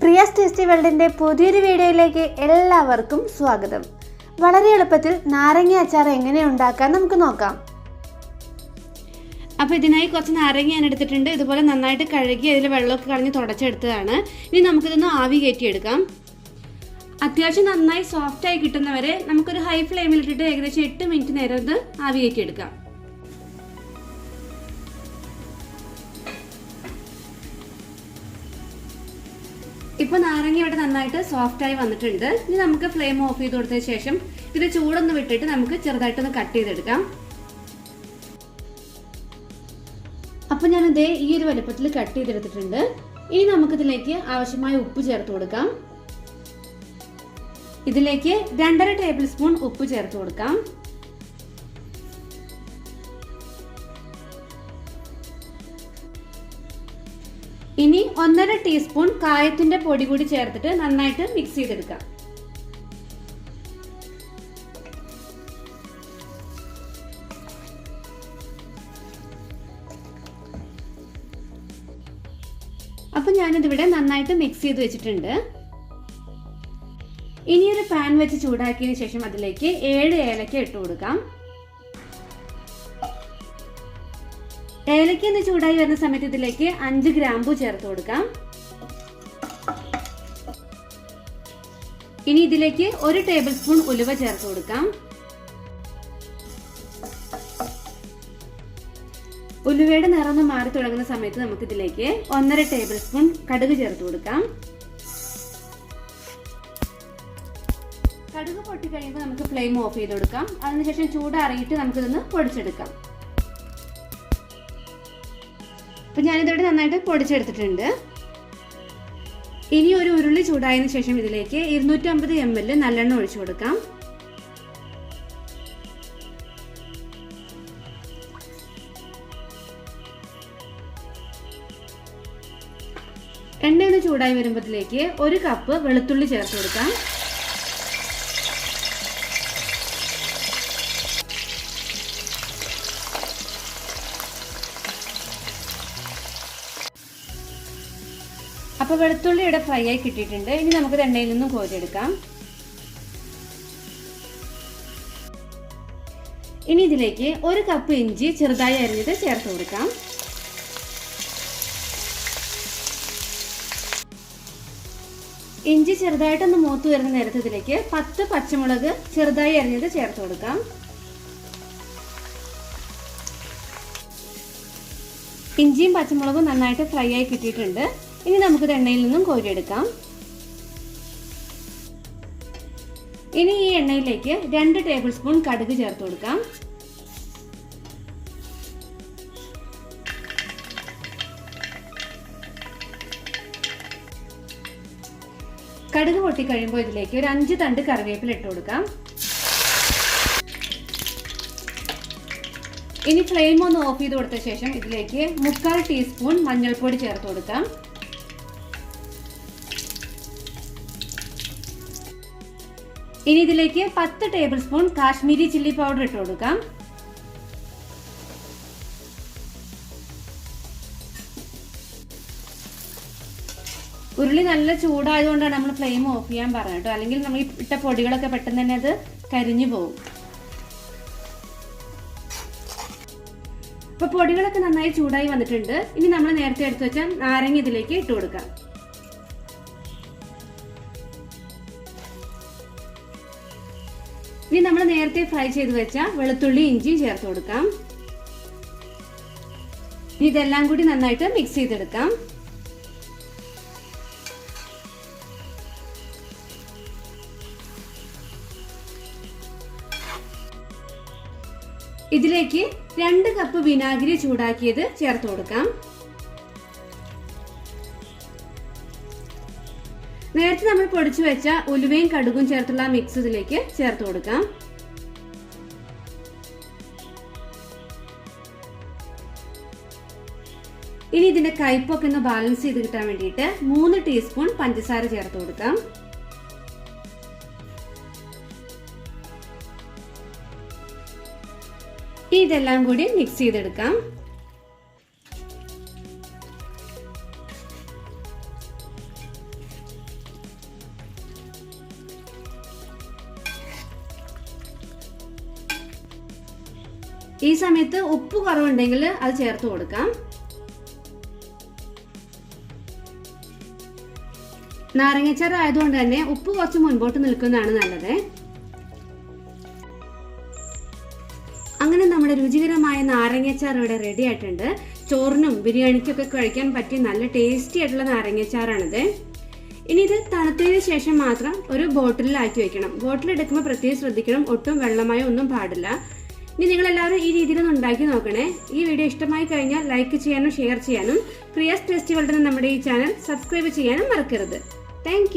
Priya's tasty വേൾഡിന്റെ പുതിയൊരു വീഡിയോയിലേക്ക് എല്ലാവർക്കും സ്വാഗതം. വളരെ എളുപ്പത്തിൽ നാരങ്ങ അച്ചാർ എങ്ങനെ ഉണ്ടാക്കാൻ നമുക്ക് നോക്കാം. അപ്പോൾ ഇതിനായി കുറച്ച് നാരങ്ങ ഞാൻ എടുത്തിട്ടുണ്ട്. ഇതുപോലെ നന്നായിട്ട് കഴുകി അതിൽ വെള്ളമൊക്കെ കളഞ്ഞ് തുടച്ചെടുത്തതാണ്. ഇനി നമുക്കിതൊന്ന് ആവി കയറ്റിയെടുക്കാം. അത്യാവശ്യം നന്നായി സോഫ്റ്റായി കിട്ടുന്നവരെ നമുക്കൊരു ഹൈ ഫ്ലെയിമിലിട്ടിട്ട് ഏകദേശം എട്ട് മിനിറ്റ് നേരം ഇത് ആവി കയറ്റിയെടുക്കാം. ഇപ്പോൾ നാരങ്ങ ഇവിടെ നന്നായിട്ട് സോഫ്റ്റായി വന്നിട്ടുണ്ട്. ഇനി നമുക്ക് ഫ്ലെയിം ഓഫ് ചെയ്ത് കൊടുത്തതിന് ശേഷം ഇത് ചൂടൊന്ന് വിട്ടിട്ട് നമുക്ക് ചെറുതായിട്ടൊന്ന് കട്ട് ചെയ്തെടുക്കാം. അപ്പോൾ ഞാനിത് ഈ ഒരു വലുപ്പത്തിൽ കട്ട് ചെയ്തെടുത്തിട്ടുണ്ട്. ഇനി നമുക്കിതിലേക്ക് ആവശ്യമായ ഉപ്പ് ചേർത്ത് കൊടുക്കാം. ഇതിലേക്ക് രണ്ടര ടേബിൾ സ്പൂൺ ഉപ്പ് ചേർത്ത് കൊടുക്കാം. ഇനി ഒന്നര ടീസ്പൂൺ കായത്തിന്റെ പൊടി കൂടി ചേർത്തിട്ട് നന്നായിട്ട് മിക്സ് ചെയ്തെടുക്കാം. അപ്പൊ ഞാനിതിവിടെ നന്നായിട്ട് മിക്സ് ചെയ്ത് വെച്ചിട്ടുണ്ട്. ഇനിയൊരു പാൻ വെച്ച് ചൂടാക്കിയതിന് ശേഷം അതിലേക്ക് ഏഴ് ഏലക്ക ഇട്ട് കൊടുക്കാം ഏലക്ക ഒന്ന് ചൂടായി വരുന്ന സമയത്ത് ഇതിലേക്ക് അഞ്ച് ഗ്രാമ്പു ചേർത്ത് കൊടുക്കാം. ഇനി ഇതിലേക്ക് ഒരു ടേബിൾ സ്പൂൺ ഉലുവ ചേർത്ത് കൊടുക്കാം. ഉലുവയുടെ നിറം മാറി തുടങ്ങുന്ന സമയത്ത് നമുക്ക് ഇതിലേക്ക് ഒന്നര ടേബിൾ സ്പൂൺ കടുക് ചേർത്ത് കൊടുക്കാം. കടുക് പൊട്ടി കഴിയുമ്പോൾ നമുക്ക് ഫ്ലെയിം ഓഫ് ചെയ്ത് കൊടുക്കാം. അതിനുശേഷം ചൂടാറിയിട്ട് നമുക്കിതൊന്ന് പൊടിച്ചെടുക്കാം. അപ്പൊ ഞാനിതോടെ നന്നായിട്ട് പൊടിച്ചെടുത്തിട്ടുണ്ട്. ഇനി ഒരു ഉരുളി ചൂടായതിനു ശേഷം ഇതിലേക്ക് ഇരുന്നൂറ്റമ്പത് എം എൽ നല്ലെണ്ണ ഒഴിച്ചു കൊടുക്കാം. എണ്ണ ഒന്ന് ചൂടായി വരുമ്പോഴത്തേക്ക് ഒരു കപ്പ് വെളുത്തുള്ളി ചേർത്ത് കൊടുക്കാം. അപ്പോൾ വെളുത്തുള്ളി ഇവിടെ ഫ്രൈ ആയി കിട്ടിയിട്ടുണ്ട്. ഇനി നമുക്ക് എണ്ണയിൽ നിന്നും കോരിയെടുക്കാം. ഇനി ഇതിലേക്ക് ഒരു കപ്പ് ഇഞ്ചി ചെറുതായി അരിഞ്ഞത് ചേർത്ത് കൊടുക്കാം. ഇഞ്ചി ചെറുതായിട്ടൊന്ന് മൂത്ത് വരുന്ന നേരത്തെ ഇതിലേക്ക് പത്ത് പച്ചമുളക് ചെറുതായി അരിഞ്ഞത് ചേർത്ത് കൊടുക്കാം. ഇഞ്ചിയും പച്ചമുളകും നന്നായിട്ട് ഫ്രൈ ആയി കിട്ടിയിട്ടുണ്ട്. ഇനി നമുക്ക് എണ്ണയിൽ നിന്നും കോരിയെടുക്കാം. ഇനി ഈ എണ്ണയിലേക്ക് രണ്ട് ടേബിൾ സ്പൂൺ കടുക് ചേർത്ത് കൊടുക്കാം. കടുക് പൊട്ടിക്കഴിയുമ്പോൾ ഇതിലേക്ക് ഒരു അഞ്ച് തണ്ട് കറിവേപ്പില ഇട്ട് കൊടുക്കാം. ഇനി ഫ്ലെയിം ഒന്ന് ഓഫ് ചെയ്ത് കൊടുത്ത ശേഷം ഇതിലേക്ക് മുക്കാൽ ടീസ്പൂൺ മഞ്ഞൾപ്പൊടി ചേർത്ത് കൊടുക്കാം. ഇനി ഇതിലേക്ക് പത്ത് tablespoon Kashmiri chilli powder ഇട്ട് കൊടുക്കാം. ഉരുളി നല്ല ചൂടായതുകൊണ്ടാണ് നമ്മൾ ഫ്ലെയിം ഓഫ് ചെയ്യാൻ പറഞ്ഞത് കേട്ടോ. അല്ലെങ്കിൽ നമ്മൾ ഇട്ട പൊടികളൊക്കെ പെട്ടെന്ന് തന്നെ അത് കരിഞ്ഞു പോകും. ഇപ്പൊ പൊടികളൊക്കെ നന്നായി ചൂടായി വന്നിട്ടുണ്ട്. ഇനി നമ്മൾ നേരത്തെ എടുത്തു വെച്ചാൽ നാരങ്ങ ഇതിലേക്ക് ഇട്ട് കൊടുക്കാം. ഇനി നമ്മൾ നേരത്തെ ഫ്രൈ ചെയ്ത് വെച്ച വെളുത്തുള്ളി ഇഞ്ചി ചേർത്ത് കൊടുക്കാം. ഇനി ഇതെല്ലാം കൂടി നന്നായിട്ട് മിക്സ് ചെയ്തെടുക്കാം. ഇതിലേക്ക് രണ്ട് കപ്പ് വിനാഗിരി ചൂടാക്കിയത് ചേർത്ത് കൊടുക്കാം. നേരത്തെ നമ്മൾ പൊടിച്ചു വെച്ച ഉലുവയും കടുകും ചേർത്തുള്ള മിക്സ് ഇതിലേക്ക് ചേർത്ത് കൊടുക്കാം. ഇനി ഇതിന്റെ കയ്പൊക്കെ ഒന്ന് ബാലൻസ് ചെയ്ത് കിട്ടാൻ വേണ്ടിയിട്ട് മൂന്ന് ടീസ്പൂൺ പഞ്ചസാര ചേർത്ത് കൊടുക്കാം. ഇതെല്ലാം കൂടി മിക്സ് ചെയ്തെടുക്കാം. ഈ സമയത്ത് ഉപ്പ് കുറവുണ്ടെങ്കിൽ അത് ചേർത്ത് കൊടുക്കാം. നാരങ്ങച്ചാർ ആയതുകൊണ്ട് തന്നെ ഉപ്പ് കുറച്ച് മുൻപോട്ട് നിൽക്കുന്നതാണ് നല്ലത്. അങ്ങനെ നമ്മുടെ രുചികരമായ നാരങ്ങച്ചാർ ഇവിടെ റെഡി ആയിട്ടുണ്ട്. ചോറിനും ബിരിയാണിക്കൊക്കെ കഴിക്കാൻ പറ്റിയ നല്ല ടേസ്റ്റി ആയിട്ടുള്ള നാരങ്ങച്ചാറാണിത്. ഇനി ഇത് തണുത്തതിന് ശേഷം മാത്രം ഒരു ബോട്ടിലാക്കി വെക്കണം. ബോട്ടിൽ എടുക്കുമ്പോൾ പ്രത്യേകം ശ്രദ്ധിക്കണം. ഒട്ടും വെള്ളമായോ ഒന്നും പാടില്ല. ഇനി നിങ്ങൾ എല്ലാവരും ഈ രീതിയിലൊന്ന് ഉണ്ടാക്കി നോക്കണേ. ഈ വീഡിയോ ഇഷ്ടമായി കഴിഞ്ഞാൽ ലൈക്ക് ചെയ്യാനും ഷെയർ ചെയ്യാനും പ്രിയസ് ടെസ്റ്റ് വേൾഡിന് നമ്മുടെ ഈ ചാനൽ സബ്സ്ക്രൈബ് ചെയ്യാനും മറക്കരുത്. താങ്ക്